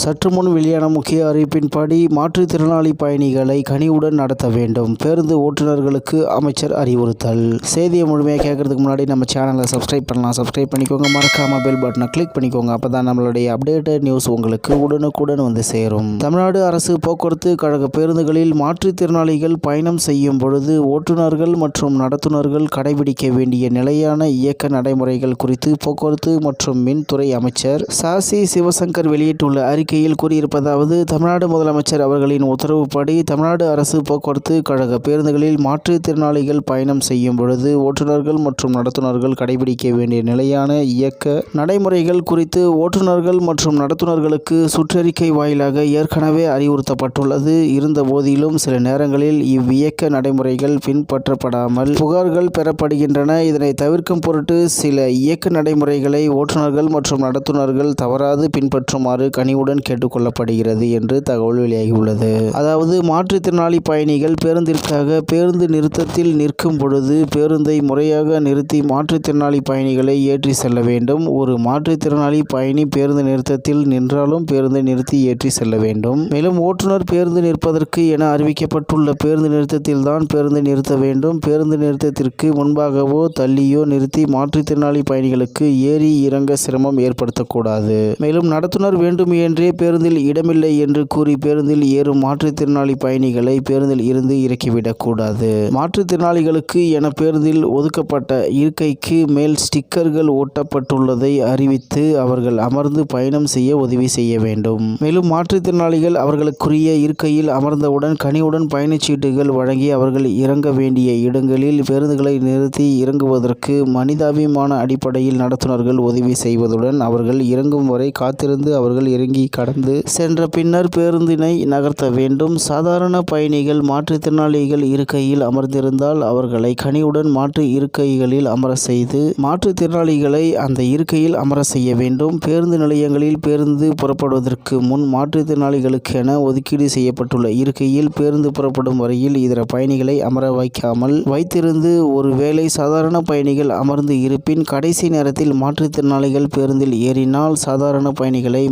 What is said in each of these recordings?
சற்று முன் வெளியான முக்கிய அறிவிப்பின்படி மாற்றுத்திறனாளி பயணிகளை கனிவுடன் நடத்த வேண்டும். பேருந்து ஓட்டுநர்களுக்கு அமைச்சர் அறிவுறுத்தல். செய்தியை முழுமையாக கேட்கறதுக்கு முன்னாடி நம்ம சேனலை சப்ஸ்கிரைப் பண்ணலாம். சப்ஸ்கிரைப் பண்ணிக்கோங்க. மறக்காம பெல் பட்டனை கிளிக் பண்ணிக்கோங்க. அப்போ தான் நம்மளுடைய அப்டேட்டட் நியூஸ் உங்களுக்கு உடனுக்குடன் வந்து சேரும். தமிழ்நாடு அரசு போக்குவரத்து கழக பேருந்துகளில் மாற்றுத்திறனாளிகள் பயணம் செய்யும் பொழுது ஓட்டுநர்கள் மற்றும் நடத்துனர்கள் கடைபிடிக்க வேண்டிய நிலையான இயக்க நடைமுறைகள் குறித்து போக்குவரத்து மற்றும் மின்துறை அமைச்சர் சாசி சிவசங்கர் வெளியிட்டுள்ள அறிக்கையில் கூறியிருப்பதாவது தமிழ்நாடு முதலமைச்சர் அவர்களின் உத்தரவுப்படி தமிழ்நாடு அரசு போக்குவரத்து கழக பேருந்துகளில் மாற்றுத்திறனாளிகள் பயணம் செய்யும் பொழுது ஓட்டுநர்கள் மற்றும் நடத்துனர்கள் கடைபிடிக்க வேண்டிய நிலையான இயக்க நடைமுறைகள் குறித்து ஓட்டுநர்கள் மற்றும் நடத்துனர்களுக்கு சுற்றறிக்கை வாயிலாக ஏற்கனவே அறிவுறுத்தப்பட்டுள்ளது. இருந்த போதிலும் சில நேரங்களில் இவ்வியக்க நடைமுறைகள் பின்பற்றப்படாமல் புகார்கள் பெறப்படுகின்றன. இதனை தவிர்க்கும் பொருட்டு சில இயக்க நடைமுறைகளை ஓட்டுநர்கள் மற்றும் நடத்துனர்கள் தவறாது பின்பற்றுமாறு கனிவுடன் கேட்டுக்கொள்ளப்படுகிறது என்று தகவல் வெளியாகியுள்ளது. அதாவது மாற்றுத்திறனாளி பயணிகள் பேருந்திற்காக பேருந்து நிறுத்தத்தில் நிற்கும் பொழுது பேருந்தை முறையாக நிறுத்தி மாற்றுத்திறனாளி பயணிகளை ஏற்றி செல்ல வேண்டும். ஒரு மாற்றுத்திறனாளி பயணி பேருந்து நிறுத்தத்தில் நின்றாலும் பேருந்தை நிறுத்தி ஏற்றி செல்ல வேண்டும். மேலும் ஓட்டுநர் பேருந்து நிற்பதற்கு என அறிவிக்கப்பட்டுள்ள பேருந்து நிறுத்தத்தில் தான் பேருந்து நிறுத்த வேண்டும். பேருந்து நிறுத்தத்திற்கு முன்பாகவோ தள்ளியோ நிறுத்தி மாற்றுத்திறனாளி பயணிகளுக்கு ஏறி இறங்க சிரமம் ஏற்படுத்தக்கூடாது. மேலும் நடத்துனர் வேண்டும் என்று பேருந்தில் இடமில்லை என்று கூறி பேருந்தில் ஏறும் மாற்றுத்திறனாளி பயணிகளை பேருந்தில் இருந்து இறக்கிவிடக்கூடாது மாற்றுத்திறனாளிகளுக்கு என பேருந்தில் ஒதுக்கப்பட்ட இருக்கைக்கு மேல் ஸ்டிக்கர்கள் ஒட்டப்பட்டுள்ளதை அறிவித்து அவர்கள் அமர்ந்து பயணம் செய்ய உதவி செய்ய வேண்டும். மேலும் மாற்றுத்திறனாளிகள் அவர்களுக்குரிய இருக்கையில் அமர்ந்தவுடன் கனிவுடன் பயணச்சீட்டுகள் வழங்கி அவர்கள் இறங்க வேண்டிய இடங்களில் பேருந்துகளை நிறுத்தி இறங்குவதற்கு மனிதாபிமான அடிப்படையில் நடத்துனர்கள் உதவி செய்வதுடன் அவர்கள் இறங்கும் வரை காத்திருந்து அவர்கள் இறங்கி கடந்து சென்ற பின்னர் பேருந்தினை நகர்த்த வேண்டும். சாதாரண பயணிகள் மாற்றுத்திறனாளிகள் இருக்கையில் அமர்ந்திருந்தால் அவர்களை கனிவுடன் மாற்று இருக்கைகளில் அமர செய்து மாற்றுத்திறனாளிகளை அந்த இருக்கையில் அமர செய்ய வேண்டும். பேருந்து நிலையங்களில் பேருந்து புறப்படுவதற்கு முன் மாற்றுத்திறனாளிகளுக்கென ஒதுக்கீடு செய்யப்பட்டுள்ள இருக்கையில் பேருந்து புறப்படும் வரையில் இதர பயணிகளை அமர வைக்காமல் வைத்திருந்து ஒருவேளை சாதாரண பயணிகள் அமர்ந்து இருப்பின் கடைசி நேரத்தில் மாற்றுத்திறனாளிகள் பேருந்தில் ஏறினால் சாதாரண பயணிகளை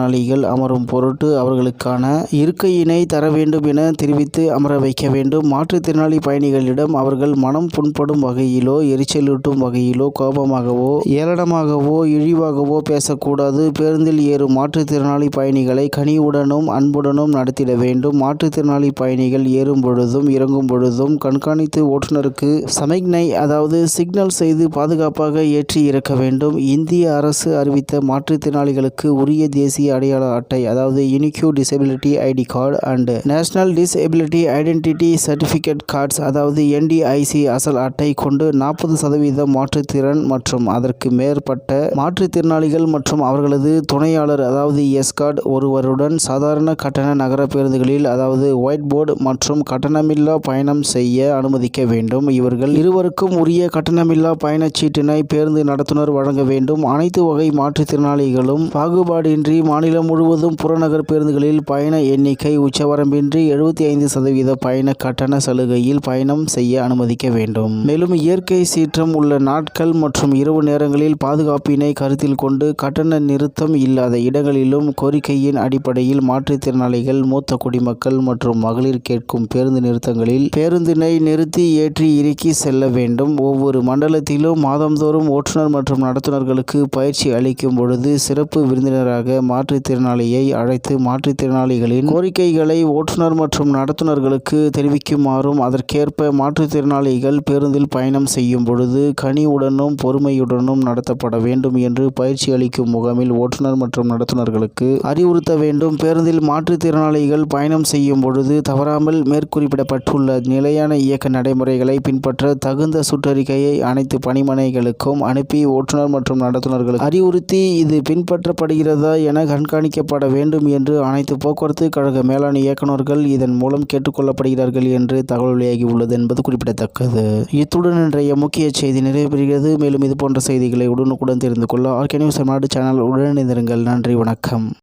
மாற்றுத்திறனாளிகள் அமரும் பொருட்டு அவர்களுக்கான இருக்கையினை தர வேண்டும் என தெரிவித்து அமர வைக்க வேண்டும். மாற்றுத்திறனாளி பயணிகளிடம் அவர்கள் மனம் புண்படும் வகையிலோ எரிச்சலூட்டும் வகையிலோ கோபமாகவோ ஏளனமாகவோ இழிவாகவோ பேசக்கூடாது. பேருந்தில் ஏறும் மாற்றுத்திறனாளி பயணிகளை கனிவுடனும் அன்புடனும் நடத்திட வேண்டும். மாற்றுத்திறனாளி பயணிகள் ஏறும் பொழுதும் இறங்கும் பொழுதும் கண்காணித்து ஓட்டுநருக்கு சமிக்ஞை அதாவது சிக்னல் செய்து பாதுகாப்பாக ஏற்றி இறக்க வேண்டும். இந்திய அரசு அறிவித்த மாற்றுத்திறனாளிகளுக்கு உரிய தேசிய அடையாள அட்டை அதாவது unique disability ID card and national disability identity certificate cards அதாவது என்டிஐசி அசல் அட்டை கொண்டு நாற்பது சதவீத மாற்றுத்திறன் மற்றும் அதற்கு மேற்பட்ட மாற்றுத்திறனாளிகள் மற்றும் அவர்களது துணையாளர் அதாவது எஸ்கார்ட் ஒருவருடன் சாதாரண கட்டண நகர பேருந்துகளில் அதாவது ஒயிட் போர்டு மற்றும் கட்டணமில்லா பயணம் செய்ய அனுமதிக்க வேண்டும். இவர்கள் இருவருக்கும் உரிய கட்டணமில்லா பயணச்சீட்டினை பேருந்து நடத்துனர் வழங்க வேண்டும். அனைத்து வகை மாற்றுத்திறனாளிகளும் பாகுபாடின்றி மாநிலம் முழுவதும் புறநகர் பேருந்துகளில் பயண எண்ணிக்கை உச்சவரம்பின்றி எழுபத்தி ஐந்து சதவீத பயண கட்டண சலுகையில் பயணம் செய்ய அனுமதிக்க வேண்டும். மேலும் இயற்கை சீற்றம் உள்ள நாட்கள் மற்றும் இரவு நேரங்களில் பாதுகாப்பினை கருத்தில் கொண்டு கட்டண நிறுத்தம் இல்லாத இடங்களிலும் கோரிக்கையின் அடிப்படையில் மாற்றுத்திறனாளிகள் மூத்த குடிமக்கள் மற்றும் மகளிர் கேட்கும் பேருந்து நிறுத்தங்களில் பேருந்தினை நிறுத்தி ஏற்றி இறுக்கி செல்ல வேண்டும். ஒவ்வொரு மண்டலத்திலும் மாதந்தோறும் ஓட்டுநர் மற்றும் நடத்துனர்களுக்கு பயிற்சி அளிக்கும் பொழுது சிறப்பு விருந்தினராக மாற்றுத்திறனாளியை அழைத்து மாற்றுத்திறனாளிகளின் கோரிக்கைகளை ஓட்டுநர் மற்றும் நடத்துனர்களுக்கு தெரிவிக்குமாறும் அதற்கேற்ப மாற்றுத்திறனாளிகள் பேருந்தில் பயணம் செய்யும் பொழுது கனிவுடனும் பொறுமையுடனும் நடத்தப்பட வேண்டும் என்று பயிற்சி அளிக்கும் முகாமில் ஓட்டுநர் மற்றும் நடத்துனர்களுக்கு அறிவுறுத்த வேண்டும். பேருந்தில் மாற்றுத்திறனாளிகள் பயணம் செய்யும் பொழுது தவறாமல் மேற்குறிப்பிடப்பட்டுள்ள நிலையான இயக்க நடைமுறைகளை பின்பற்ற தகுந்த சுற்றறிக்கையை அனைத்து பணிமனைகளுக்கும் அனுப்பி ஓட்டுநர் மற்றும் நடத்துனர்களுக்கு அறிவுறுத்தி இது பின்பற்றப்படுகிறதா என கண்காணிக்கப்பட வேண்டும் என்று அனைத்து போக்குவரத்து கழக மேலாண் இயக்குநர்கள் இதன் மூலம் கேட்டுக்கொள்ளப்படுகிறார்கள் என்று தகவல் வெளியாகியுள்ளது என்பது குறிப்பிடத்தக்கது. இத்துடன் இன்றைய முக்கிய செய்தி நிறைவு பெறுகிறது மேலும் இது போன்ற செய்திகளை உடனுக்குடன் தெரிந்து கொள்ள ஆர்கே நியூஸ் தமிழ்நாடு சேனல் உடனிருந்திருங்கள் நன்றி வணக்கம்.